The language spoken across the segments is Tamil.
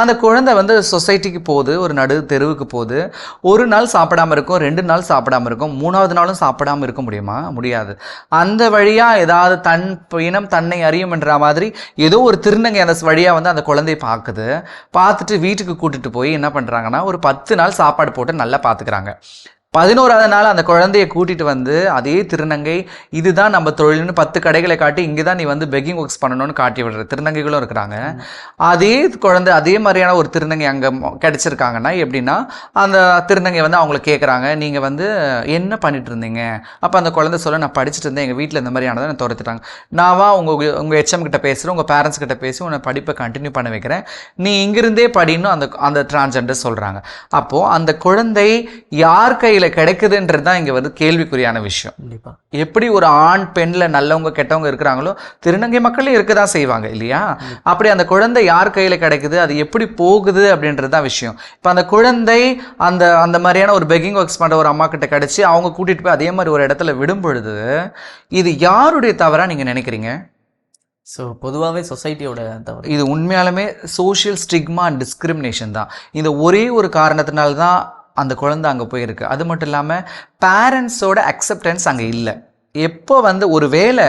அந்த குழந்தை வந்து சொசைட்டிக்கு போகுது ஒரு நடு தெருவுக்கு போகுது. ஒரு நாள் சாப்பிடாம இருக்கும் ரெண்டு நாள் சாப்பிடாம இருக்கும் மூணாவது நாளும் சாப்பிடாம இருக்க முடியுமா? முடியாது. அந்த வழியாக ஏதாவது தன் இனம் தன்னை அறியும்ன்ற மாதிரி ஏதோ ஒரு திருநங்கை அந்த வழியாக வந்து அந்த குழந்தையை பார்க்குது. பார்த்துட்டு வீட்டுக்கு கூட்டிகிட்டு போய் என்ன பண்ணுறாங்கன்னா ஒரு பத்து நாள் சாப்பாடு போட்டு நல்லா பார்த்துக்கிறாங்க. பதினோராவது நாள் அந்த குழந்தைய கூட்டிகிட்டு வந்து அதே திருநங்கை இதுதான் நம்ம தொழில்னு பத்து கடைகளை காட்டி இங்கே தான் நீ வந்து பெக்கிங் ஒர்க்ஸ் பண்ணணும்னு காட்டி விடுற திருநங்கைகளும் இருக்கிறாங்க. அதே குழந்தை அதே மாதிரியான ஒரு திருநங்கை அங்கே கிடச்சிருக்காங்கன்னா எப்படின்னா அந்த திருநங்கை வந்து அவங்கள கேட்குறாங்க நீங்கள் வந்து என்ன பண்ணிட்டு இருந்தீங்க? அப்போ அந்த குழந்தை சொல்ல நான் படிச்சுட்டு இருந்தேன் எங்கள் வீட்டில் இந்த மாதிரியானதை நான் துரத்துட்டாங்க நான்வா உங்கள் உங்கள் ஹெச்எம் கிட்ட பேசுகிறேன் உங்கள் பேரண்ட்ஸ் கிட்ட பேசி உன்னை படிப்பை கண்டினியூ பண்ண வைக்கிறேன். நீ இங்கிருந்தே படின்னு அந்த அந்த டிரான்ஜெண்டர் சொல்கிறாங்க அப்போது அந்த குழந்தை யார் கையில் கிடைக்குதுன்றது தான் இங்கே வந்து கேள்விக்குறியான விஷயம். கண்டிப்பா. எப்படி ஒரு ஆண் பெண்ல நல்லவங்க கெட்டவங்க இருக்கிறாங்களோ திருநங்கை மக்களும் இருக்க தான் செய்வாங்க இல்லையா? அப்படி அந்த குழந்தை யார் கையில கிடைக்குது அது எப்படி போகுது அப்படின்றது தான் விஷயம். இப்போ அந்த குழந்தை அந்த அந்த மாதிரியான ஒரு பெக்கிங் ஒர்க்ஸ் பண்ற ஒரு அம்மா கிட்ட கிடைச்சி அவங்க கூட்டிட்டு போய் அதே மாதிரி ஒரு இடத்துல விடும் பொழுது இது யாருடைய தவறா நீங்க நினைக்கிறீங்க? ஸோ பொதுவாகவே சொசைட்டியோட தவறு. இது உண்மையாலுமே சோஷியல் ஸ்டிக்மா அண்ட் டிஸ்கிரிமினேஷன் தான். இந்த ஒரே ஒரு காரணத்தினால தான் அந்த குழந்தை அங்கே போயிருக்கு. அது மட்டும் இல்லாமல் பேரண்ட்ஸோட அக்செப்டன்ஸ் அங்கே இல்லை. எப்போ வந்து ஒரு வேளை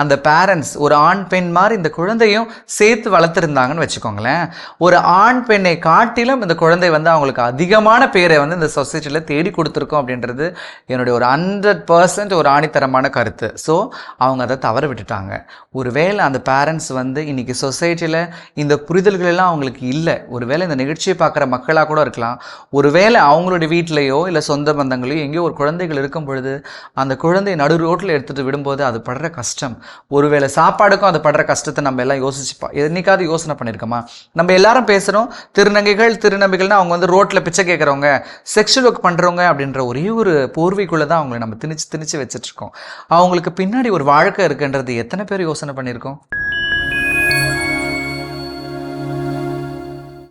அந்த பேரண்ட்ஸ் ஒரு ஆண் பெண் மாதிரி இந்த குழந்தையும் சேர்த்து வளர்த்துருந்தாங்கன்னு வச்சுக்கோங்களேன் ஒரு ஆண் பெண்ணை காட்டிலும் இந்த குழந்தை வந்து அவங்களுக்கு அதிகமான பேரை வந்து இந்த சொசைட்டியில் தேடி கொடுத்துருக்கோம் அப்படின்றது என்னுடைய ஒரு ஹண்ட்ரட் பர்சன்ட் ஒரு ஆணித்தரமான கருத்து. ஸோ அவங்க அதை தவற விட்டுட்டாங்க. ஒரு வேளை அந்த பேரண்ட்ஸ் வந்து இன்றைக்கி சொசைட்டியில் இந்த புரிதல்கள் எல்லாம் அவங்களுக்கு இல்லை. ஒரு வேளை இந்த நிகழ்ச்சியை பார்க்குற மக்களாக கூட இருக்கலாம். ஒரு வேளை அவங்களுடைய வீட்டிலேயோ இல்லை சொந்த பந்தங்களையோ எங்கேயோ ஒரு குழந்தைகள் இருக்கும் பொழுது அந்த குழந்தையை நடு ரோட்டில் எடுத்துகிட்டு விடும்போது அது படுற கஷ்டம். ஒருவேளை சாப்பாடுக்கும் அது படுற கஷ்டத்தை நம்ம எல்லாம் யோசிச்சுப்பா என்னைக்காவது யோசனை பண்ணியிருக்கோமா நம்ம எல்லாரும் பேசுகிறோம் திருநங்கைகள் திருநம்பிகள்னா அவங்க வந்து ரோட்டில் பிச்சை கேட்குறவங்க செக்ஷுவல் ஒர்க் பண்ணுறவங்க அப்படின்ற ஒரே ஒரு போர்வைக்குள்ளே தான் அவங்களை நம்ம திணிச்சு திணிச்சு வச்சுட்டு இருக்கோம். அவங்களுக்கு பின்னாடி ஒரு வாழ்க்கை இருக்குன்றது எத்தனை பேர் யோசனை பண்ணியிருக்கோம்?